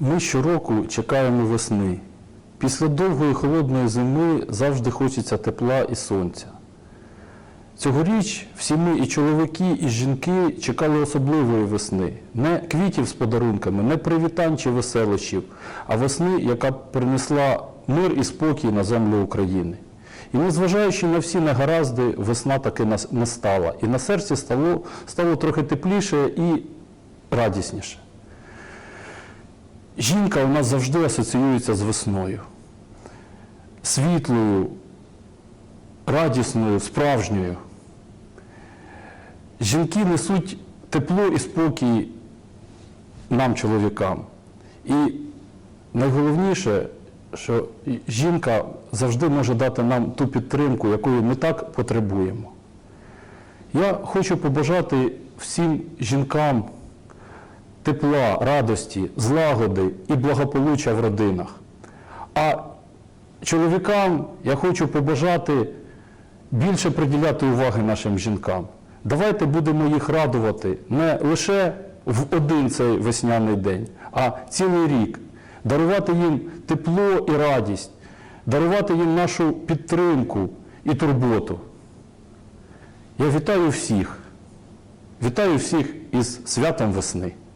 Ми щороку чекаємо весни. Після довгої холодної зими завжди хочеться тепла і сонця. Цьогоріч всі ми, і чоловіки, і жінки, чекали особливої весни. Не квітів з подарунками, не привітань чи веселощів, а весни, яка принесла мир і спокій на землю України. І незважаючи на всі негаразди, весна таки настала. І на серці стало, стало трохи тепліше і радісніше. Жінка у нас завжди асоціюється з весною. Світлою, радісною, справжньою. Жінки несуть тепло і спокій нам, чоловікам. І найголовніше, що жінка завжди може дати нам ту підтримку, якої ми так потребуємо. Я хочу побажати всім жінкам тепла, радості, злагоди і благополуччя в родинах. А чоловікам я хочу побажати більше приділяти уваги нашим жінкам. Давайте будемо їх радувати не лише в один цей весняний день, а цілий рік. Дарувати їм тепло і радість, дарувати їм нашу підтримку і турботу. Я вітаю всіх. Вітаю всіх із святом весни.